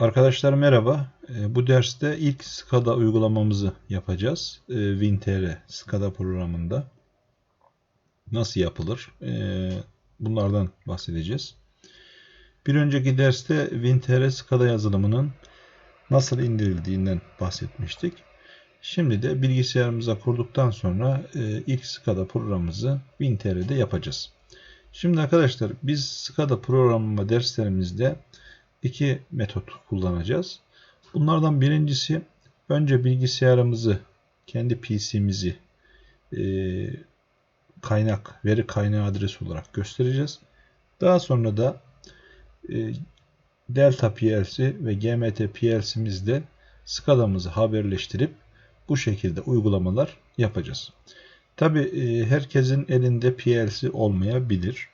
Arkadaşlar merhaba. Ee, Bu derste ilk SCADA uygulamamızı yapacağız. Ee, WinTR SCADA programında. Nasıl yapılır? Ee, Bunlardan bahsedeceğiz. Bir önceki derste WinTR SCADA yazılımının nasıl indirildiğinden bahsetmiştik. Şimdi de bilgisayarımıza kurduktan sonra e, ilk SCADA programımızı WinTR'de yapacağız. Şimdi arkadaşlar biz SCADA programlama derslerimizde iki metot kullanacağız. Bunlardan birincisi önce bilgisayarımızı, kendi PC'mizi e, kaynak, veri kaynağı adresi olarak göstereceğiz. Daha sonra da e, Delta PLC ve GMT PLC'mizde SCADA'mızı haberleştirip bu şekilde uygulamalar yapacağız. Tabi e, herkesin elinde PLC olmayabilir.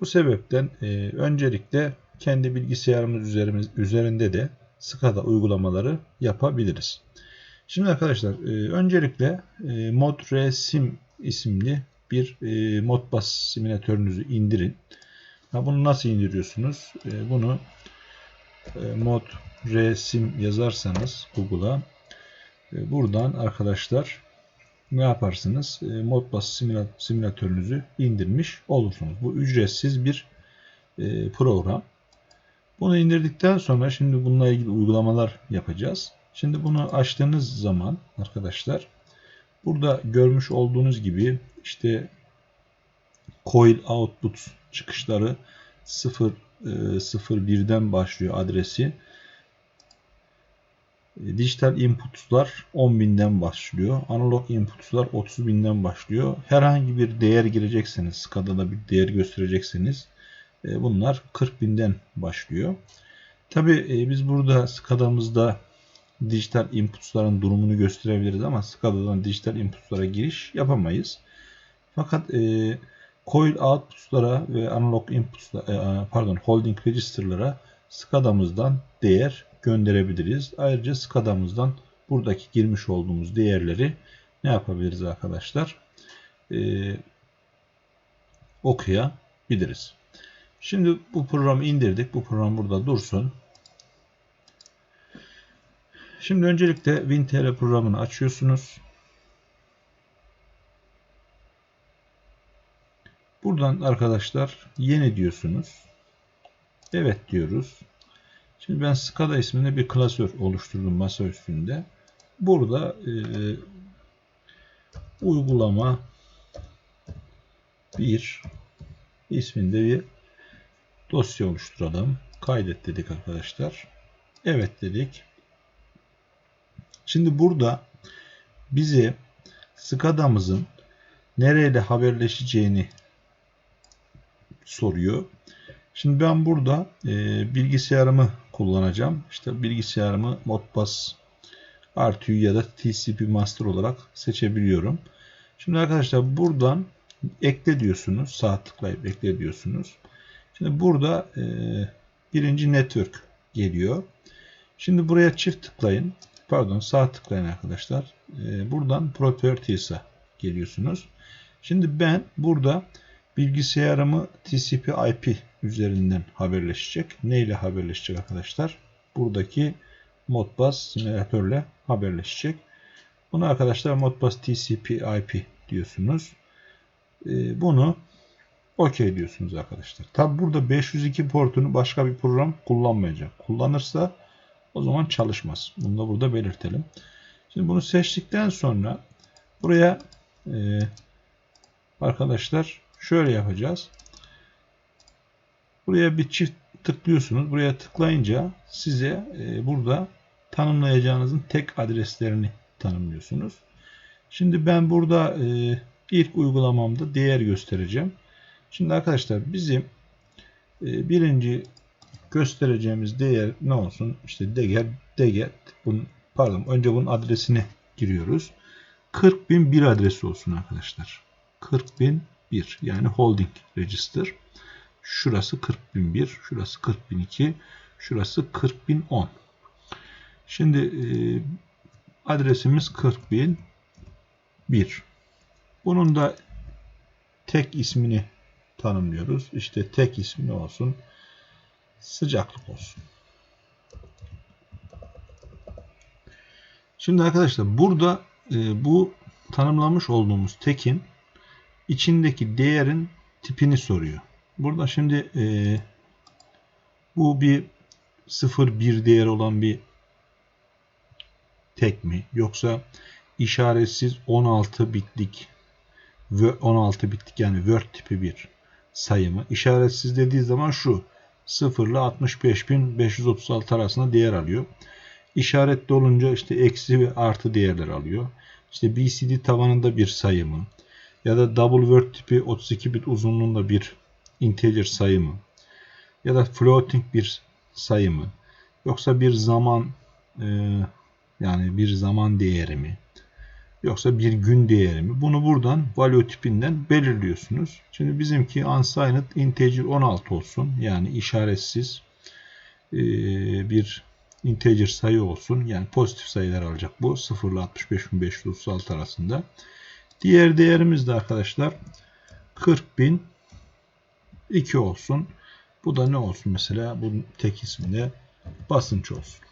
Bu sebepten e, öncelikle kendi bilgisayarımız üzerimiz, üzerinde de SCADA uygulamaları yapabiliriz. Şimdi arkadaşlar e, öncelikle e, ModResim isimli bir e, Modbus simülatörünüzü indirin. Bunu nasıl indiriyorsunuz? Bunu ModResim yazarsanız Google'a buradan arkadaşlar ne yaparsınız? Modbus simülatörünüzü indirmiş olursunuz. Bu ücretsiz bir program. Bunu indirdikten sonra şimdi bununla ilgili uygulamalar yapacağız. Şimdi bunu açtığınız zaman arkadaşlar burada görmüş olduğunuz gibi işte coil output çıkışları 0 01'den başlıyor adresi. Dijital inputlar 10.000'den başlıyor. Analog inputlar 30.000'den başlıyor. Herhangi bir değer girecekseniz, SCADA'da bir değer gösterecekseniz e, bunlar 40 binden başlıyor. Tabi e, biz burada SCADA'mızda dijital inputların durumunu gösterebiliriz ama SCADA'dan dijital inputlara giriş yapamayız. Fakat e, coil outputlara ve analog inputlara, pardon holding register'lara SCADA'mızdan değer gönderebiliriz. Ayrıca SCADA'mızdan buradaki girmiş olduğumuz değerleri ne yapabiliriz arkadaşlar? Ee, okuyabiliriz. Şimdi bu programı indirdik. Bu program burada dursun. Şimdi öncelikle WinTR programını açıyorsunuz. Buradan arkadaşlar yeni diyorsunuz. Evet diyoruz. Şimdi ben SCADA isminde bir klasör oluşturdum masa üstünde. Burada e, uygulama 1 isminde bir dosya oluşturalım. Kaydet dedik arkadaşlar. Evet dedik. Şimdi burada bizi SCADA'mızın nereyle haberleşeceğini soruyor. Şimdi ben burada e, bilgisayarımı kullanacağım. İşte bilgisayarımı Modbus RTU ya da TCP Master olarak seçebiliyorum. Şimdi arkadaşlar buradan ekle diyorsunuz. Sağ tıklayıp ekle diyorsunuz. Şimdi burada e, birinci network geliyor. Şimdi buraya çift tıklayın. Pardon sağ tıklayın arkadaşlar. E, buradan Properties'a geliyorsunuz. Şimdi ben burada bilgisayarımı TCP IP üzerinden haberleşecek. Ne ile haberleşecek arkadaşlar? Buradaki Modbus simülatörle haberleşecek. Bunu arkadaşlar Modbus TCP IP diyorsunuz. E, bunu OK diyorsunuz arkadaşlar. Tabi burada 502 portunu başka bir program kullanmayacak. Kullanırsa o zaman çalışmaz. Bunu da burada belirtelim. Şimdi bunu seçtikten sonra buraya e, arkadaşlar şöyle yapacağız. Buraya bir çift tıklıyorsunuz. Buraya tıklayınca size e, burada tanımlayacağınızın tek adreslerini tanımlıyorsunuz. Şimdi ben burada e, ilk uygulamamda değer göstereceğim. Şimdi arkadaşlar bizim e, birinci göstereceğimiz değer ne olsun? İşte değer deget bunun pardon önce bunun adresini giriyoruz. 40.001 adresi olsun arkadaşlar. 40.001 yani holding register. Şurası 40.001, şurası 40.002, şurası 40.010. Şimdi e, adresimiz 40.001. Bunun da tek ismini tanımlıyoruz. İşte tek ismi ne olsun? Sıcaklık olsun. Şimdi arkadaşlar burada e, bu tanımlamış olduğumuz tekin içindeki değerin tipini soruyor. Burada şimdi e, bu bir 0-1 değer olan bir tek mi? Yoksa işaretsiz 16 bitlik ve 16 bitlik yani word tipi bir sayı mı? İşaretsiz dediği zaman şu 0 ile 65.536 arasında değer alıyor. İşaretli olunca işte eksi ve artı değerler alıyor. İşte BCD tabanında bir sayı mı? Ya da double word tipi 32 bit uzunluğunda bir integer sayı mı? Ya da floating bir sayı mı? Yoksa bir zaman e, yani bir zaman değeri mi? Yoksa bir gün değeri mi? Bunu buradan value tipinden belirliyorsunuz. Şimdi bizimki unsigned integer 16 olsun. Yani işaretsiz e, bir integer sayı olsun. Yani pozitif sayılar alacak bu. 0 ile 65.536 arasında. Diğer değerimiz de arkadaşlar 40.002 olsun. Bu da ne olsun mesela? Bunun tek ismi basınç olsun.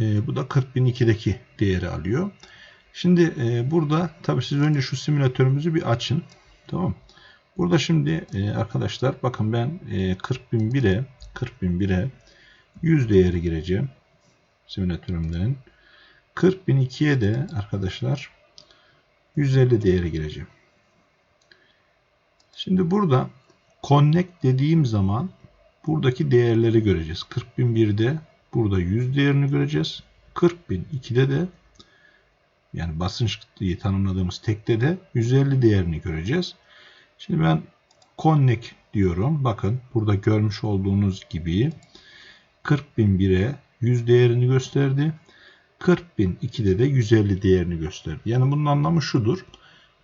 E, bu da 40.002'deki değeri alıyor. Şimdi e, burada tabi siz önce şu simülatörümüzü bir açın. Tamam. Burada şimdi e, arkadaşlar bakın ben e, 40.001'e 40.001'e 100 değeri gireceğim. Simülatörümden. 40.002'ye de arkadaşlar 150 değeri gireceğim. Şimdi burada connect dediğim zaman buradaki değerleri göreceğiz. 40.001'de burada 100 değerini göreceğiz. 40.002'de de yani basınç diye tanımladığımız tekte de 150 değerini göreceğiz. Şimdi ben connect diyorum. Bakın burada görmüş olduğunuz gibi 40.001'e 100 değerini gösterdi. 40.002'de de 150 değerini gösterdi. Yani bunun anlamı şudur.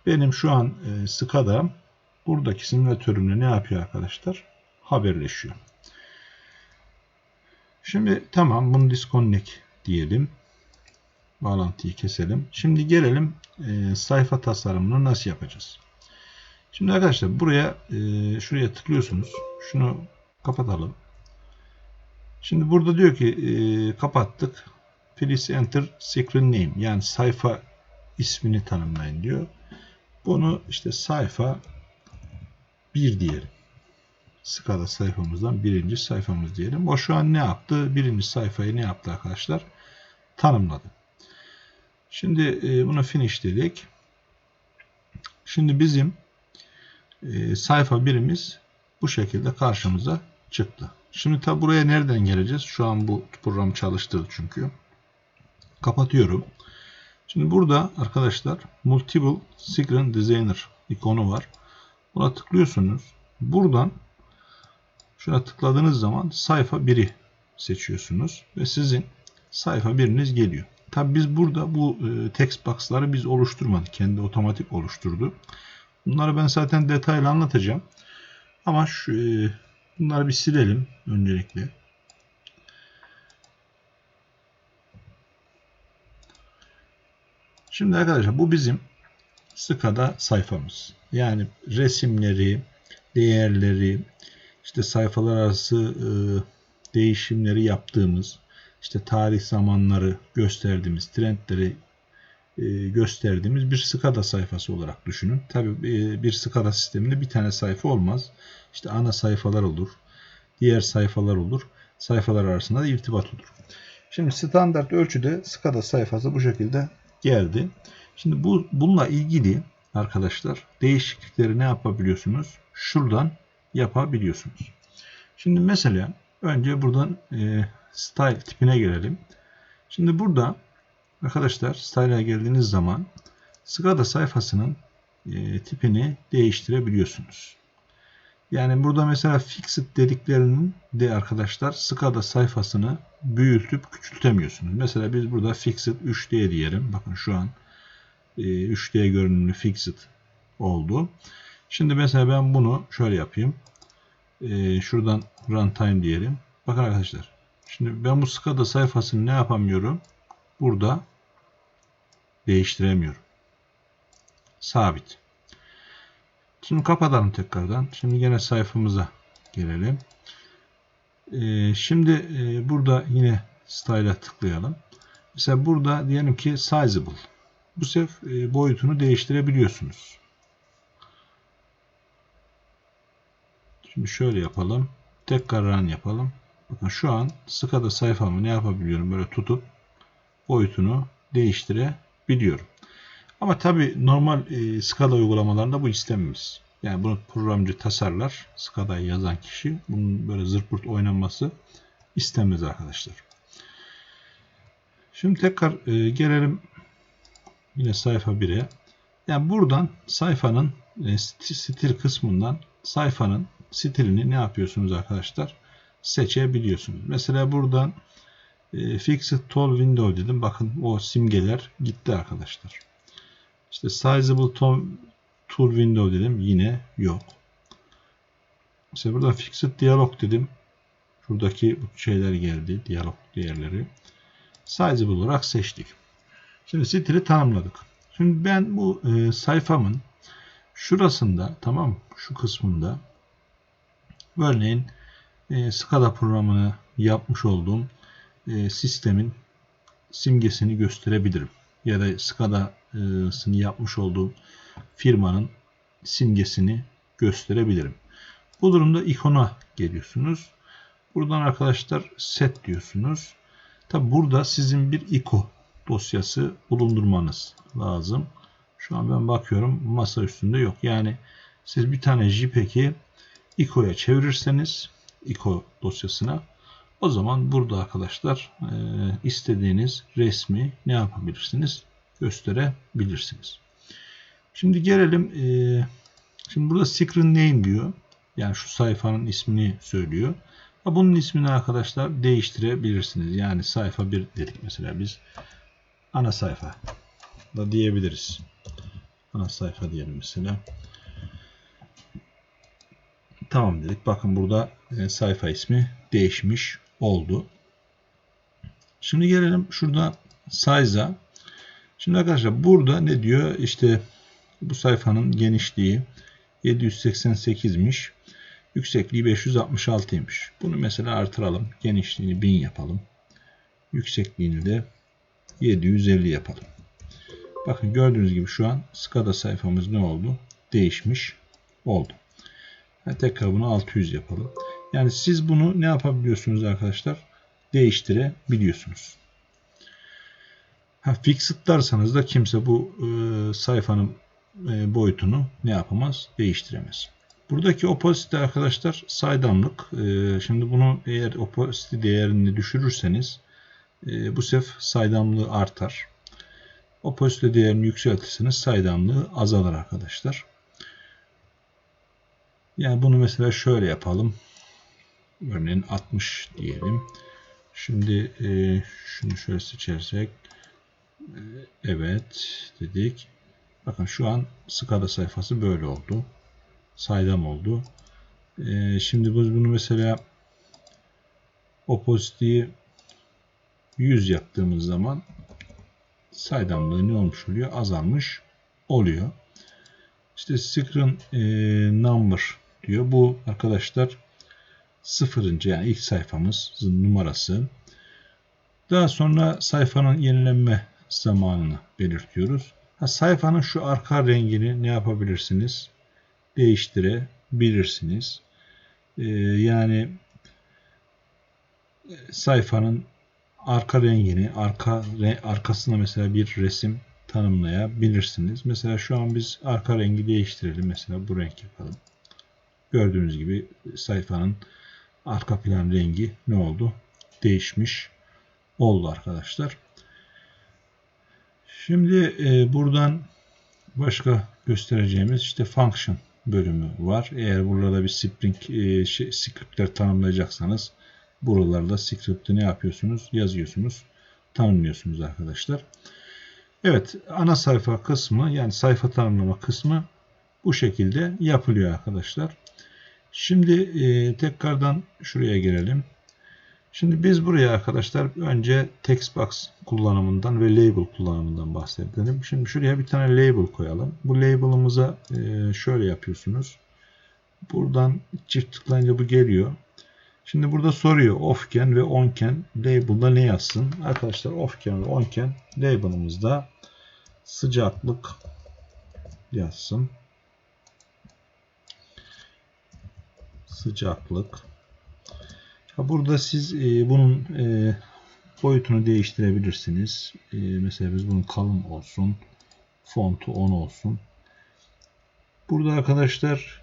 Benim şu an e, SCADA buradaki simülatörümle ne yapıyor arkadaşlar? Haberleşiyor. Şimdi tamam bunu disconnect diyelim. Bağlantıyı keselim. Şimdi gelelim e, sayfa tasarımını nasıl yapacağız? Şimdi arkadaşlar buraya e, şuraya tıklıyorsunuz. Şunu kapatalım. Şimdi burada diyor ki e, kapattık. Please enter screen name. Yani sayfa ismini tanımlayın diyor. Bunu işte sayfa 1 diyelim. Skala sayfamızdan birinci sayfamız diyelim. O şu an ne yaptı? Birinci sayfayı ne yaptı arkadaşlar? Tanımladı. Şimdi e, bunu finish dedik. Şimdi bizim e, sayfa birimiz bu şekilde karşımıza çıktı. Şimdi tabi buraya nereden geleceğiz? Şu an bu program çalıştırdı çünkü. Kapatıyorum. Şimdi burada arkadaşlar Multiple Screen Designer ikonu var. Buna tıklıyorsunuz. Buradan şuna tıkladığınız zaman sayfa 1'i seçiyorsunuz ve sizin sayfa biriniz geliyor. Tabi biz burada bu e, text box'ları biz oluşturmadık. Kendi otomatik oluşturdu. Bunları ben zaten detaylı anlatacağım. Ama şu, e, bunları bir silelim öncelikle. Şimdi arkadaşlar bu bizim Skada sayfamız. Yani resimleri, değerleri, işte sayfalar arası e, değişimleri yaptığımız, işte tarih zamanları gösterdiğimiz, trendleri e, gösterdiğimiz bir SCADA sayfası olarak düşünün. Tabi e, bir SCADA sisteminde bir tane sayfa olmaz. İşte ana sayfalar olur, diğer sayfalar olur. Sayfalar arasında da irtibat olur. Şimdi standart ölçüde SCADA sayfası bu şekilde geldi. Şimdi bu bununla ilgili arkadaşlar değişiklikleri ne yapabiliyorsunuz? Şuradan yapabiliyorsunuz. Şimdi mesela önce buradan e, style tipine gelelim. Şimdi burada arkadaşlar style'a geldiğiniz zaman SCADA sayfasının e, tipini değiştirebiliyorsunuz. Yani burada mesela fixed dediklerinin de arkadaşlar SCADA sayfasını büyütüp küçültemiyorsunuz. Mesela biz burada fixed 3D diyelim. Bakın şu an 3D e, görünümlü fixed oldu. Şimdi mesela ben bunu şöyle yapayım. E, şuradan runtime diyelim. Bakın arkadaşlar. Şimdi ben bu SCADA sayfasını ne yapamıyorum? Burada değiştiremiyorum. Sabit. Şimdi kapatalım tekrardan. Şimdi yine sayfamıza gelelim. Ee, şimdi e, burada yine Style'a tıklayalım. Mesela burada diyelim ki sizable. Bu sefer e, boyutunu değiştirebiliyorsunuz. Şimdi şöyle yapalım. Tekrar run yapalım. Bakın şu an Scada sayfamı ne yapabiliyorum? Böyle tutup boyutunu değiştirebiliyorum. Ama tabi normal e, Scada uygulamalarında bu istenmez. Yani bunu programcı tasarlar. Scada'yı yazan kişi bunun böyle zırt pırt oynanması istemez arkadaşlar. Şimdi tekrar e, gelelim yine sayfa 1'e. Yani buradan sayfanın e, stil kısmından sayfanın stilini ne yapıyorsunuz arkadaşlar? Seçebiliyorsunuz. Mesela buradan e, Fixed Tool Window dedim. Bakın o simgeler gitti arkadaşlar. İşte Sizable Tool, Window dedim. Yine yok. Mesela burada Fixed Dialog dedim. Şuradaki şeyler geldi. Diyalog değerleri. Sizable olarak seçtik. Şimdi stili tanımladık. Şimdi ben bu e, sayfamın şurasında tamam şu kısmında örneğin e, SCADA programını yapmış olduğum e, sistemin simgesini gösterebilirim. Ya da SCADA'sını yapmış olduğum firmanın simgesini gösterebilirim. Bu durumda ikona geliyorsunuz. Buradan arkadaşlar set diyorsunuz. Tabi burada sizin bir ICO dosyası bulundurmanız lazım. Şu an ben bakıyorum masa üstünde yok. Yani siz bir tane JPEG'i ICO'ya çevirirseniz ICO dosyasına o zaman burada arkadaşlar e, istediğiniz resmi ne yapabilirsiniz? Gösterebilirsiniz. Şimdi gelelim e, şimdi burada secret name diyor. Yani şu sayfanın ismini söylüyor. Bunun ismini arkadaşlar değiştirebilirsiniz. Yani sayfa 1 dedik mesela biz. Ana sayfa da diyebiliriz. Ana sayfa diyelim mesela. Tamam dedik. Bakın burada e, sayfa ismi değişmiş oldu. Şimdi gelelim şurada size'a. Şimdi arkadaşlar burada ne diyor? İşte bu sayfanın genişliği 788'miş. Yüksekliği 566'ymış. Bunu mesela artıralım. Genişliğini 1000 yapalım. Yüksekliğini de 750 yapalım. Bakın gördüğünüz gibi şu an SCADA sayfamız ne oldu? Değişmiş oldu. Yani tekrar bunu 600 yapalım. Yani siz bunu ne yapabiliyorsunuz arkadaşlar? Değiştirebiliyorsunuz. Ha, fixed'larsanız da kimse bu e, sayfanın e, boyutunu ne yapamaz? Değiştiremez. Buradaki opacity arkadaşlar saydamlık. E, şimdi bunu eğer opacity değerini düşürürseniz e, bu sefer saydamlığı artar. Opacity değerini yükseltirseniz saydamlığı azalır arkadaşlar. Yani bunu mesela şöyle yapalım. Örneğin 60 diyelim. Şimdi e, şunu şöyle seçersek e, evet dedik. Bakın şu an SCADA sayfası böyle oldu. Saydam oldu. E, şimdi biz bunu mesela opposite'yi 100 yaptığımız zaman saydamlığı ne olmuş oluyor? Azalmış oluyor. İşte screen e, number diyor. Bu arkadaşlar sıfırıncı yani ilk sayfamızın numarası. Daha sonra sayfanın yenilenme zamanını belirtiyoruz. Ha, sayfanın şu arka rengini ne yapabilirsiniz? Değiştirebilirsiniz. Ee, yani e, sayfanın arka rengini, arka arkasına mesela bir resim tanımlayabilirsiniz. Mesela şu an biz arka rengi değiştirelim. Mesela bu renk yapalım. Gördüğünüz gibi sayfanın arka plan rengi ne oldu? Değişmiş oldu arkadaşlar. Şimdi e, buradan başka göstereceğimiz işte function bölümü var. Eğer burada bir spring e, şey, scriptler tanımlayacaksanız buralarda script'i ne yapıyorsunuz? Yazıyorsunuz. Tanımlıyorsunuz arkadaşlar. Evet ana sayfa kısmı yani sayfa tanımlama kısmı bu şekilde yapılıyor arkadaşlar. Şimdi e, tekrardan şuraya gelelim. Şimdi biz buraya arkadaşlar önce text box kullanımından ve label kullanımından bahsedelim. Şimdi şuraya bir tane label koyalım. Bu label'ımıza e, şöyle yapıyorsunuz. Buradan çift tıklayınca bu geliyor. Şimdi burada soruyor offken ve onken label'da ne yazsın? Arkadaşlar offken ve onken label'ımızda sıcaklık yazsın. Sıcaklık. Burada siz e, bunun e, boyutunu değiştirebilirsiniz. E, mesela biz bunun kalın olsun. Fontu 10 olsun. Burada arkadaşlar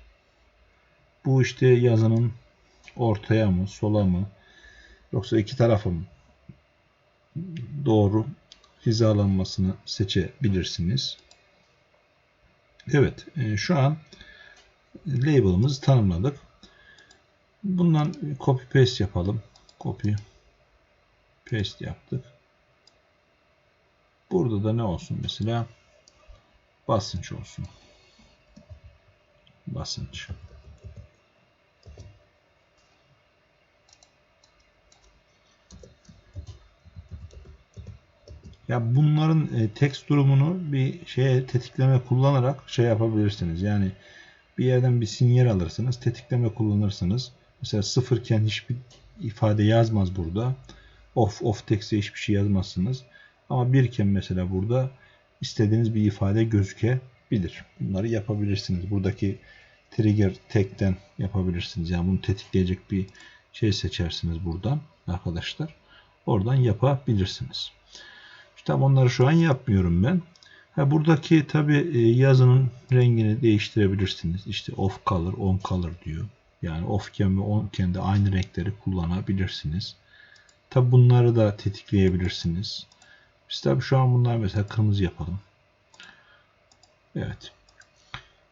bu işte yazının ortaya mı, sola mı yoksa iki tarafı mı doğru hizalanmasını seçebilirsiniz. Evet, şu an label'ımızı tanımladık. Bundan copy paste yapalım. Copy paste yaptık. Burada da ne olsun mesela? Basınç olsun. Basınç. Ya bunların e, text durumunu bir şeye tetikleme kullanarak şey yapabilirsiniz. Yani bir yerden bir sinyal alırsınız, tetikleme kullanırsınız. Mesela sıfırken hiçbir ifade yazmaz burada. Off, off text'e hiçbir şey yazmazsınız. Ama birken mesela burada istediğiniz bir ifade gözükebilir. Bunları yapabilirsiniz. Buradaki trigger tag'ten yapabilirsiniz. Yani bunu tetikleyecek bir şey seçersiniz buradan arkadaşlar. Oradan yapabilirsiniz. İşte onları şu an yapmıyorum ben. Ha, buradaki tabi yazının rengini değiştirebilirsiniz. İşte off color, on color diyor. Yani offken ve onken de aynı renkleri kullanabilirsiniz. Tabi bunları da tetikleyebilirsiniz. Biz tabi şu an bunlar mesela kırmızı yapalım. Evet.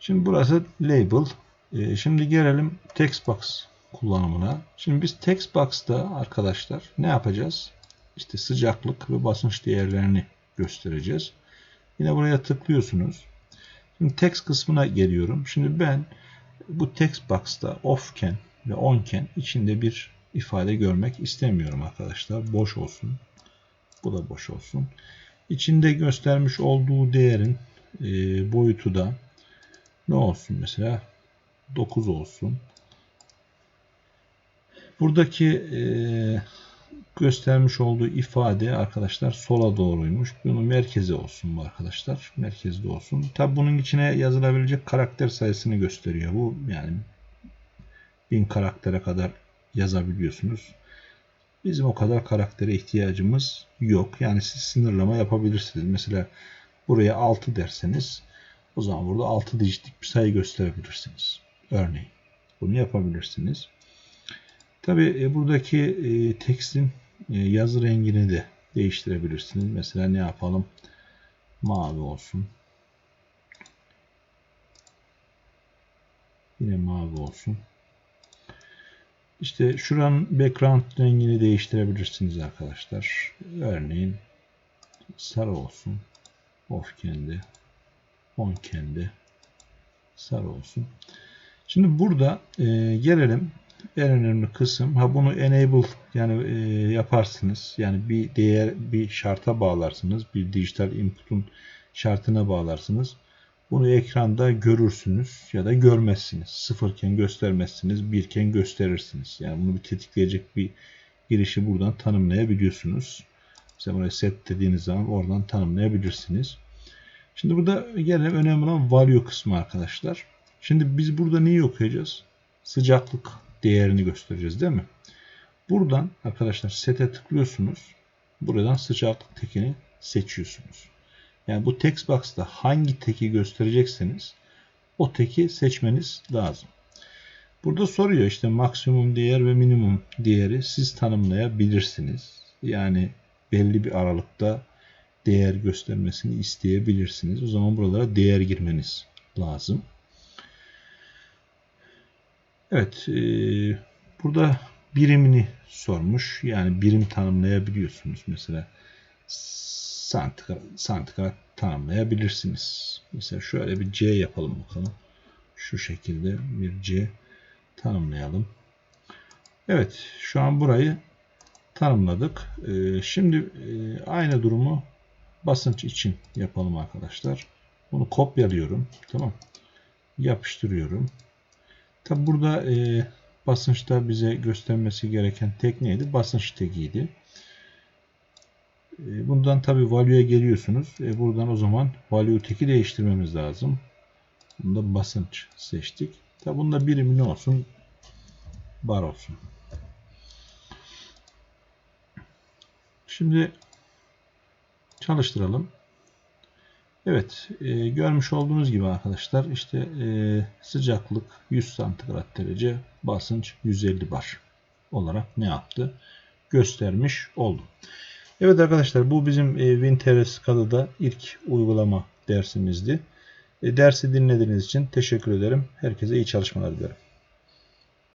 Şimdi burası label. Ee, şimdi gelelim text box kullanımına. Şimdi biz text box'ta arkadaşlar ne yapacağız? İşte sıcaklık ve basınç değerlerini göstereceğiz. Yine buraya tıklıyorsunuz. Şimdi text kısmına geliyorum. Şimdi ben bu text box'ta offken ve onken içinde bir ifade görmek istemiyorum arkadaşlar. Boş olsun. Bu da boş olsun. İçinde göstermiş olduğu değerin e, boyutu da ne olsun mesela 9 olsun. Buradaki e, göstermiş olduğu ifade arkadaşlar sola doğruymuş. Bunun merkezi olsun bu arkadaşlar. Merkezde olsun. Tabi bunun içine yazılabilecek karakter sayısını gösteriyor. Bu yani bin karaktere kadar yazabiliyorsunuz. Bizim o kadar karaktere ihtiyacımız yok. Yani siz sınırlama yapabilirsiniz. Mesela buraya 6 derseniz o zaman burada 6 dijitlik bir sayı gösterebilirsiniz. Örneğin. Bunu yapabilirsiniz. Tabi e, buradaki e, tekstin yazı rengini de değiştirebilirsiniz. Mesela ne yapalım? Mavi olsun. Yine mavi olsun. İşte şuranın background rengini değiştirebilirsiniz arkadaşlar. Örneğin sarı olsun. Off kendi. On kendi. Sarı olsun. Şimdi burada e, gelelim en önemli kısım. Ha bunu enable yani e, yaparsınız. Yani bir değer bir şarta bağlarsınız. Bir dijital input'un şartına bağlarsınız. Bunu ekranda görürsünüz ya da görmezsiniz. Sıfırken göstermezsiniz, birken gösterirsiniz. Yani bunu bir tetikleyecek bir girişi buradan tanımlayabiliyorsunuz. Mesela buraya set dediğiniz zaman oradan tanımlayabilirsiniz. Şimdi burada gelen önemli olan value kısmı arkadaşlar. Şimdi biz burada neyi okuyacağız? Sıcaklık değerini göstereceğiz değil mi? Buradan arkadaşlar sete tıklıyorsunuz. Buradan sıcaklık tekini seçiyorsunuz. Yani bu text box'ta hangi teki gösterecekseniz o teki seçmeniz lazım. Burada soruyor işte maksimum değer ve minimum değeri siz tanımlayabilirsiniz. Yani belli bir aralıkta değer göstermesini isteyebilirsiniz. O zaman buralara değer girmeniz lazım. Evet, e, burada birimini sormuş. Yani birim tanımlayabiliyorsunuz. Mesela santigrat, santigrat tanımlayabilirsiniz. Mesela şöyle bir C yapalım bakalım. Şu şekilde bir C tanımlayalım. Evet, şu an burayı tanımladık. E, şimdi e, aynı durumu basınç için yapalım arkadaşlar. Bunu kopyalıyorum. Tamam. Yapıştırıyorum. Tabi burada e, basınçta bize göstermesi gereken tek neydi? Basınç tekiydi. E, Bundan tabi value'ya geliyorsunuz. E, buradan o zaman value teki değiştirmemiz lazım. Bunda basınç seçtik. Tabi bunda birimi ne olsun? Bar olsun. Şimdi çalıştıralım. Evet, e, görmüş olduğunuz gibi arkadaşlar işte e, sıcaklık 100 santigrat derece, basınç 150 bar olarak ne yaptı? Göstermiş oldu. Evet arkadaşlar bu bizim e, Winteres Kadı'da ilk uygulama dersimizdi. E, dersi dinlediğiniz için teşekkür ederim. Herkese iyi çalışmalar dilerim.